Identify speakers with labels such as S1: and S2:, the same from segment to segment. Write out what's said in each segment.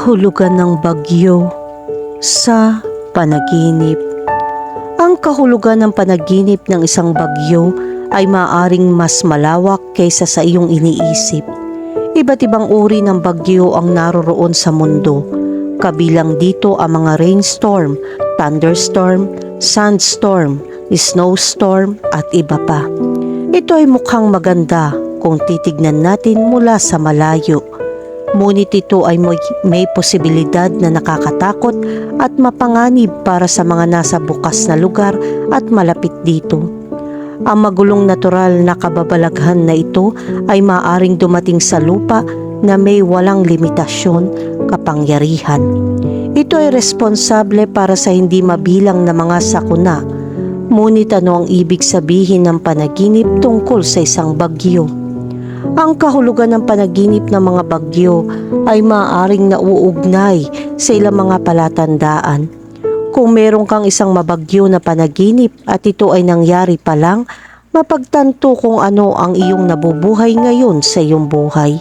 S1: Kahulugan ng bagyo sa panaginip. Ang kahulugan ng panaginip ng isang bagyo ay maaring mas malawak kaysa sa iyong iniisip. Iba't ibang uri ng bagyo ang naroroon sa mundo. Kabilang dito ang mga rainstorm, thunderstorm, sandstorm, snowstorm at iba pa. Ito ay mukhang maganda kung titignan natin mula sa malayo. Ngunit ito ay may, may posibilidad na nakakatakot at mapanganib para sa mga nasa bukas na lugar at malapit dito. Ang magulong natural na kababalaghan na ito ay maaring dumating sa lupa na may walang limitasyon, kapangyarihan. Ito ay responsable para sa hindi mabilang na mga sakuna. Ngunit ano ang ibig sabihin ng panaginip tungkol sa isang bagyo? Ang kahulugan ng panaginip ng mga bagyo ay maaaring nauugnay sa ilang mga palatandaan. Kung meron kang isang mabagyo na panaginip at ito ay nangyari pa lang, mapagtanto kung ano ang iyong nabubuhay ngayon sa iyong buhay.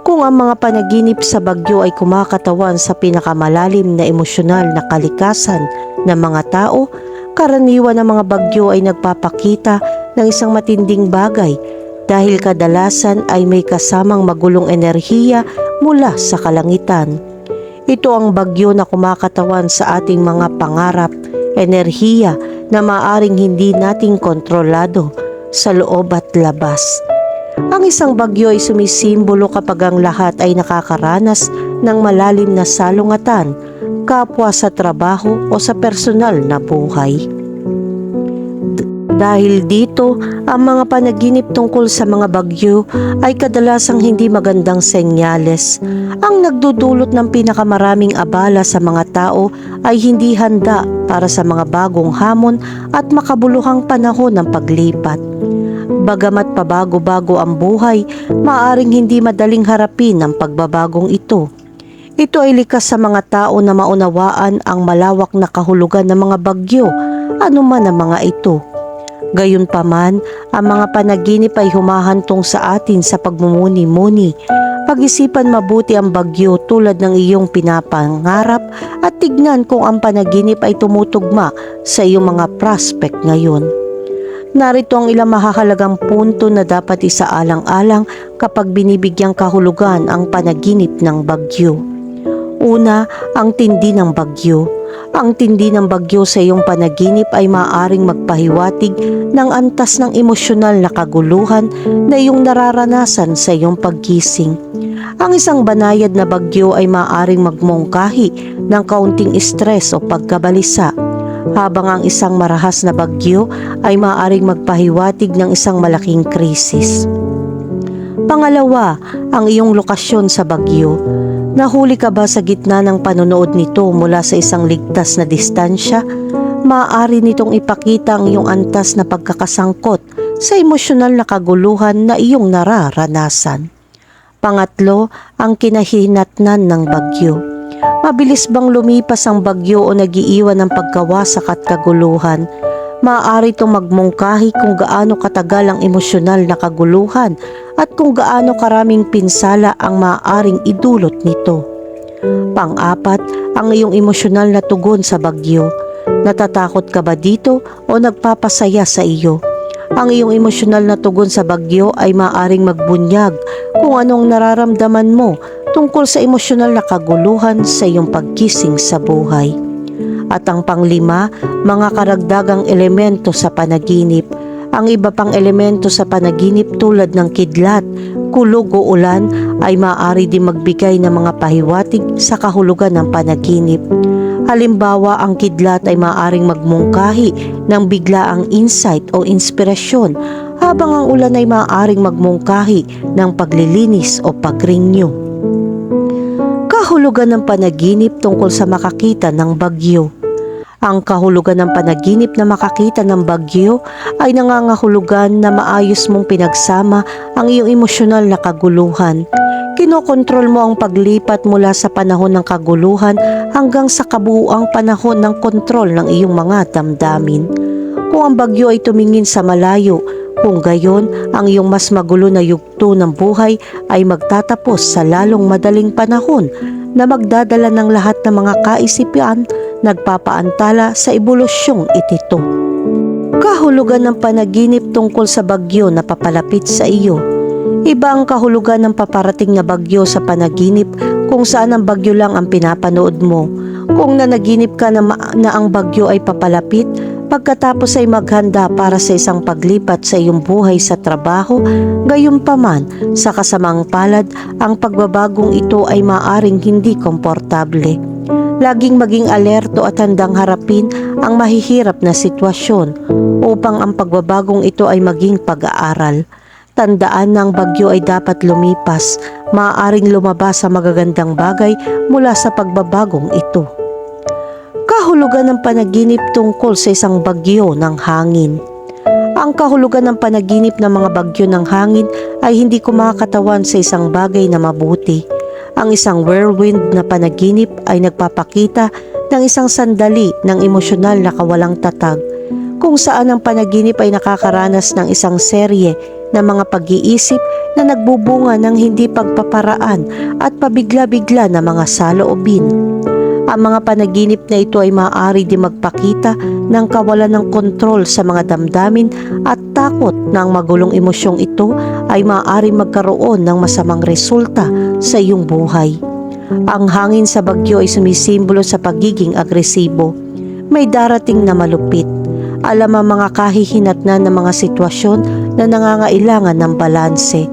S1: Kung ang mga panaginip sa bagyo ay kumakatawan sa pinakamalalim na emosyonal na kalikasan ng mga tao, karaniwan ng mga bagyo ay nagpapakita ng isang matinding bagay dahil kadalasan ay may kasamang magulong enerhiya mula sa kalangitan. Ito ang bagyo na kumakatawan sa ating mga pangarap, enerhiya na maaring hindi nating kontrolado sa loob at labas. Ang isang bagyo ay sumisimbolo kapag ang lahat ay nakakaranas ng malalim na salungatan, kapwa sa trabaho o sa personal na buhay. Dahil dito, ang mga panaginip tungkol sa mga bagyo ay kadalasang hindi magandang senyales. Ang nagdudulot ng pinakamaraming abala sa mga tao ay hindi handa para sa mga bagong hamon at makabuluhang panahon ng paglipat. Bagamat pabago-bago ang buhay, maaring hindi madaling harapin ang pagbabagong ito. Ito ay likas sa mga tao na maunawaan ang malawak na kahulugan ng mga bagyo, anuman ang mga ito. Gayunpaman, ang mga panaginip ay humahantong sa atin sa pagmumuni-muni. Pag-isipan mabuti ang bagyo tulad ng iyong pinapangarap at tignan kung ang panaginip ay tumutugma sa iyong mga prospect ngayon. Narito ang ilang mahahalagang punto na dapat isaalang-alang kapag binibigyang kahulugan ang panaginip ng bagyo. Una, ang tindi ng bagyo. Ang tindi ng bagyo sa iyong panaginip ay maaaring magpahiwatig ng antas ng emosyonal na kaguluhan na iyong nararanasan sa iyong paggising. Ang isang banayad na bagyo ay maaaring magmungkahi ng kaunting stress o pagkabalisa, habang ang isang marahas na bagyo ay maaaring magpahiwatig ng isang malaking krisis. Pangalawa, ang iyong lokasyon sa bagyo. Nahuli ka ba sa gitna ng panonood nito mula sa isang ligtas na distansya? Maaari nitong ipakita ang iyong antas na pagkakasangkot sa emosyonal na kaguluhan na iyong nararanasan. Pangatlo, ang kinahinatnan ng bagyo. Mabilis bang lumipas ang bagyo o nagiiwan ng pagkawasak at kaguluhan? Maaari itong magmungkahi kung gaano katagal ang emosyonal na kaguluhan at kung gaano karaming pinsala ang maaaring idulot nito. Pang-apat, ang iyong emosyonal na tugon sa bagyo. Natatakot ka ba dito o nagpapasaya sa iyo? Ang iyong emosyonal na tugon sa bagyo ay maaaring magbunyag kung anong nararamdaman mo tungkol sa emosyonal na kaguluhan sa iyong pagkising sa buhay. At ang panglima, mga karagdagang elemento sa panaginip. Ang iba pang elemento sa panaginip tulad ng kidlat, kulog o ulan ay maaari din magbigay ng mga pahiwatig sa kahulugan ng panaginip. Halimbawa, ang kidlat ay maaaring magmungkahi ng biglaang insight o inspirasyon habang ang ulan ay maaaring magmungkahi ng paglilinis o pagrinyo. Kahulugan ng panaginip tungkol sa makakita ng bagyo. Ang kahulugan ng panaginip na makakita ng bagyo ay nangangahulugan na maayos mong pinagsama ang iyong emosyonal na kaguluhan. Kinokontrol mo ang paglipat mula sa panahon ng kaguluhan hanggang sa kabuuang panahon ng kontrol ng iyong mga damdamin. Kung ang bagyo ay tumingin sa malayo, kung gayon, ang iyong mas magulo na yugto ng buhay ay magtatapos sa lalong madaling panahon na magdadala ng lahat ng mga kaisipan nagpapaantala sa ebolusyong itito. Kahulugan ng panaginip tungkol sa bagyo na papalapit sa iyo. Iba ang kahulugan ng paparating na bagyo sa panaginip kung saan ang bagyo lang ang pinapanood mo. Kung nanaginip ka na, na ang bagyo ay papalapit, pagkatapos ay maghanda para sa isang paglipat sa iyong buhay sa trabaho, gayunpaman sa kasamang palad, ang pagbabagong ito ay maaring hindi komportable. Laging maging alerto at handang harapin ang mahihirap na sitwasyon upang ang pagbabagong ito ay maging pag-aaral. Tandaan na ang bagyo ay dapat lumipas, maaaring lumabas sa magagandang bagay mula sa pagbabagong ito. Kahulugan ng panaginip tungkol sa isang bagyo ng hangin. Ang kahulugan ng panaginip ng mga bagyo ng hangin ay hindi kumakatawan sa isang bagay na mabuti. Ang isang whirlwind na panaginip ay nagpapakita ng isang sandali ng emosyonal na kawalang tatag kung saan ang panaginip ay nakakaranas ng isang serye ng mga pag-iisip na nagbubunga ng hindi pagpaparaan at pabigla-bigla na mga saloobin. Ang mga panaginip na ito ay maaari di magpakita ng kawalan ng kontrol sa mga damdamin at takot na ang magulong emosyong ito ay maaari magkaroon ng masamang resulta sa iyong buhay. Ang hangin sa bagyo ay sumisimbolo sa pagiging agresibo. May darating na malupit. Alam ang mga kahihinatnan ng mga sitwasyon na nangangailangan ng balanse.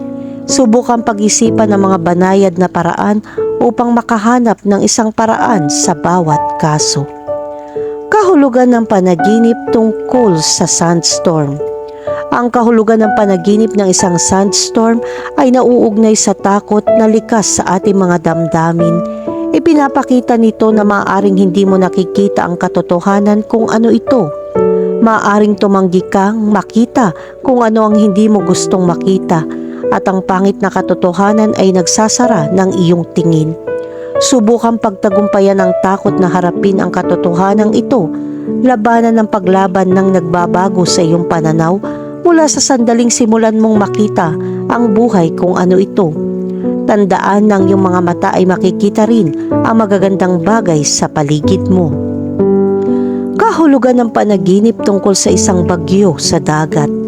S1: Subukan pag-isipan ng mga banayad na paraan upang makahanap ng isang paraan sa bawat kaso. Kahulugan ng panaginip tungkol sa sandstorm. Ang kahulugan ng panaginip ng isang sandstorm ay nauugnay sa takot na likas sa ating mga damdamin. Ipinapakita nito na maaaring hindi mo nakikita ang katotohanan kung ano ito. Maaaring tumanggi kang makita kung ano ang hindi mo gustong makita at ang pangit na katotohanan ay nagsasara ng iyong tingin. Subukan pagtagumpayan ang takot na harapin ang katotohanan ito, labanan ng paglaban ng nagbabago sa iyong pananaw mula sa sandaling simulan mong makita ang buhay kung ano ito. Tandaan ng iyong mga mata ay makikita rin ang magagandang bagay sa paligid mo. Kahulugan ng panaginip tungkol sa isang bagyo sa dagat.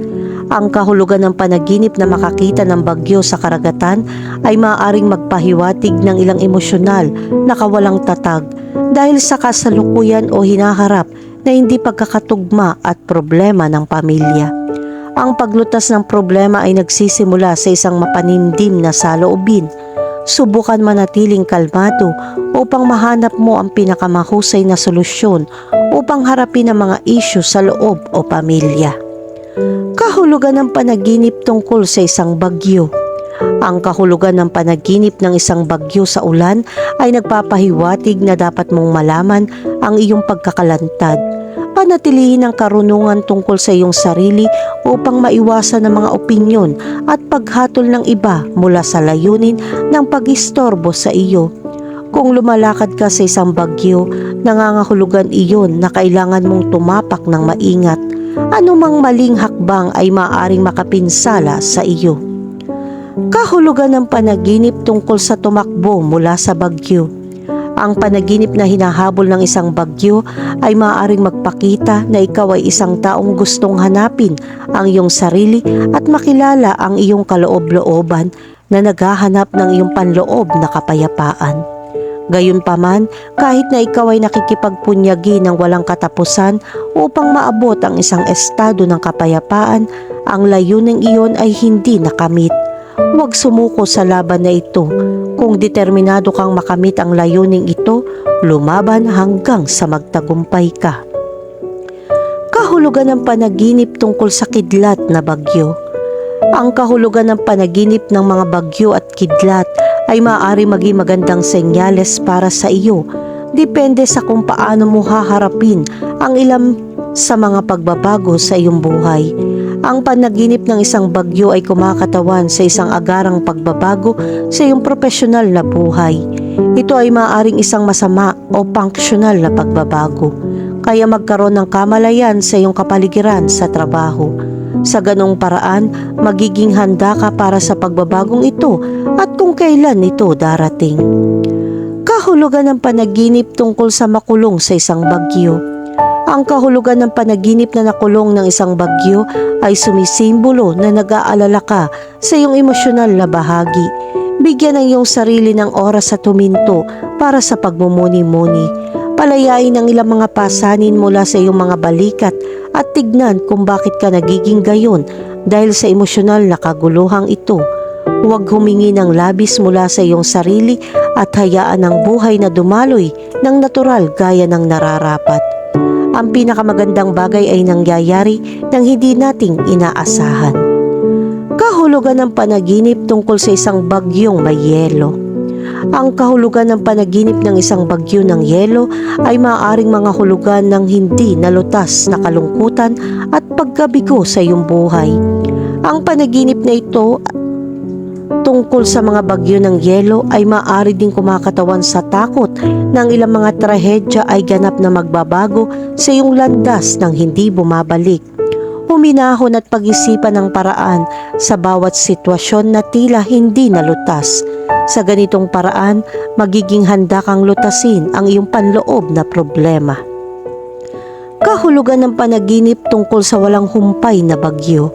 S1: Ang kahulugan ng panaginip na makakita ng bagyo sa karagatan ay maaaring magpahiwatig ng ilang emosyonal na kawalang tatag dahil sa kasalukuyan o hinaharap na hindi pagkakatugma at problema ng pamilya. Ang paglutas ng problema ay nagsisimula sa isang mapanindim na saloobin. Subukan manatiling kalmado upang mahanap mo ang pinakamahusay na solusyon upang harapin ang mga isyu sa loob o pamilya. Kahulugan ng panaginip tungkol sa isang bagyo. Ang kahulugan ng panaginip ng isang bagyo sa ulan ay nagpapahiwatig na dapat mong malaman ang iyong pagkakalantad. Panatilihin ang karunungan tungkol sa iyong sarili upang maiwasan ang mga opinyon at paghatol ng iba mula sa layunin ng pag-istorbo sa iyo. Kung lumalakad ka sa isang bagyo, nangangahulugan iyon na kailangan mong tumapak ng maingat. Anumang maling hakbang ay maaring makapinsala sa iyo. Kahulugan ng panaginip tungkol sa tumakbo mula sa bagyo. Ang panaginip na hinahabol ng isang bagyo ay maaaring magpakita na ikaw ay isang taong gustong hanapin ang iyong sarili at makilala ang iyong kaloob-looban na naghahanap ng iyong panloob na kapayapaan. Gayunpaman, kahit na ikaw ay nakikipagpunyagi ng walang katapusan upang maabot ang isang estado ng kapayapaan, ang layuning iyon ay hindi nakamit. Huwag sumuko sa laban na ito. Kung determinado kang makamit ang layuning ito, lumaban hanggang sa magtagumpay ka. Kahulugan ng panaginip tungkol sa kidlat na bagyo. Ang kahulugan ng panaginip ng mga bagyo at kidlat ay maaari maging magandang senyales para sa iyo. Depende sa kung paano mo haharapin ang ilang sa mga pagbabago sa iyong buhay. Ang panaginip ng isang bagyo ay kumakatawan sa isang agarang pagbabago sa iyong profesional na buhay. Ito ay maaaring isang masama o functional na pagbabago. Kaya magkaroon ng kamalayan sa iyong kapaligiran sa trabaho. Sa ganong paraan, magiging handa ka para sa pagbabagong ito at kung kailan ito darating. Kahulugan ng panaginip tungkol sa makulong sa isang bagyo. Ang kahulugan ng panaginip na nakulong ng isang bagyo ay sumisimbolo na nag-aalala ka sa iyong emosyonal na bahagi. Bigyan ng iyong sarili ng oras sa tuminto para sa pagmumuni-muni. Palayain ang ilang mga pasanin mula sa iyong mga balikat at tignan kung bakit ka nagiging gayon dahil sa emosyonal na kaguluhang ito. Huwag humingi ng labis mula sa iyong sarili at hayaan ang buhay na dumaloy ng natural gaya ng nararapat. Ang pinakamagandang bagay ay nangyayari nang hindi nating inaasahan. Kahulugan ng panaginip tungkol sa isang bagyong may yelo. Ang kahulugan ng panaginip ng isang bagyo ng yelo ay maaaring mga hulugan ng hindi nalutas na kalungkutan at pagkabigo sa iyong buhay. Ang panaginip na ito tungkol sa mga bagyo ng yelo ay maaari ding kumakatawan sa takot ng ilang mga trahedya ay ganap na magbabago sa iyong landas ng hindi bumabalik. Huminahon at pag-isipan ng paraan sa bawat sitwasyon na tila hindi nalutas. Sa ganitong paraan, magiging handa kang lutasin ang iyong panloob na problema. Kahulugan ng panaginip tungkol sa walang humpay na bagyo.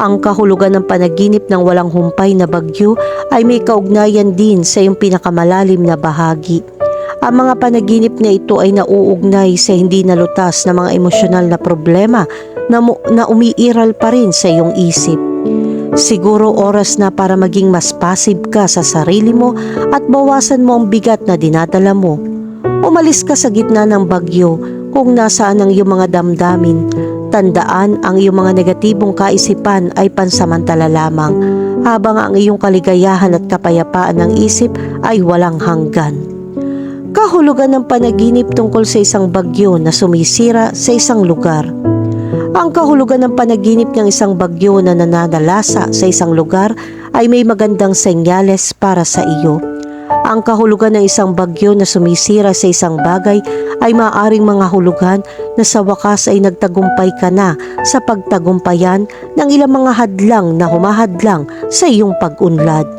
S1: Ang kahulugan ng panaginip ng walang humpay na bagyo ay may kaugnayan din sa iyong pinakamalalim na bahagi. Ang mga panaginip na ito ay nauugnay sa hindi nalutas na mga emosyonal na problema na, na umiiral pa rin sa iyong isip. Siguro oras na para maging mas passive ka sa sarili mo at bawasan mo ang bigat na dinadala mo. Umalis ka sa gitna ng bagyo kung nasaan ang iyong mga damdamin. Tandaan ang iyong mga negatibong kaisipan ay pansamantala lamang habang ang iyong kaligayahan at kapayapaan ng isip ay walang hanggan. Kahulugan ng panaginip tungkol sa isang bagyo na sumisira sa isang lugar. Ang kahulugan ng panaginip ng isang bagyo na nananalasa sa isang lugar ay may magandang senyales para sa iyo. Ang kahulugan ng isang bagyo na sumisira sa isang bagay ay maaring mga hulugan na sa wakas ay nagtagumpay ka na sa pagtagumpayan ng ilang mga hadlang na humahadlang sa iyong pag-unlad.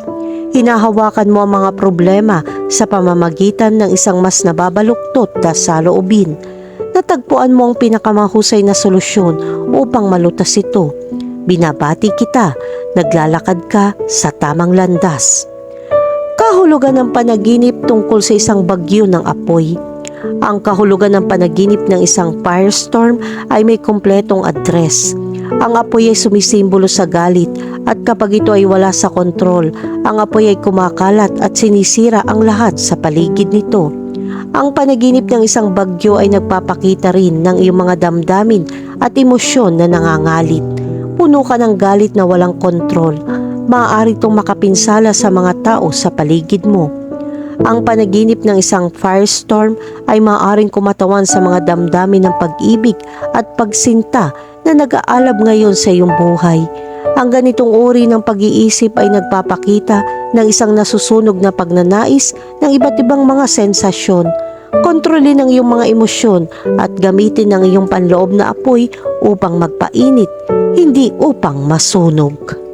S1: Hinahawakan mo ang mga problema sa pamamagitan ng isang mas nababaluktot na saloobin. Natagpuan mo ang pinakamahusay na solusyon upang malutas ito. Binabati kita, naglalakad ka sa tamang landas. Kahulugan ng panaginip tungkol sa isang bagyo ng apoy. Ang kahulugan ng panaginip ng isang firestorm ay may kompletong address. Ang apoy ay sumisimbolo sa galit at kapag ito ay wala sa kontrol, ang apoy ay kumakalat at sinisira ang lahat sa paligid nito. Ang panaginip ng isang bagyo ay nagpapakita rin ng iyong mga damdamin at emosyon na nangangalit. Puno ka ng galit na walang kontrol. Maaari itong makapinsala sa mga tao sa paligid mo. Ang panaginip ng isang firestorm ay maaaring kumatawan sa mga damdamin ng pag-ibig at pagsinta na nag-aalab ngayon sa iyong buhay. Ang ganitong uri ng pag-iisip ay nagpapakita ng isang nasusunog na pagnanais ng iba't ibang mga sensasyon. Kontrolin ang iyong mga emosyon at gamitin ang iyong panloob na apoy upang magpainit, hindi upang masunog.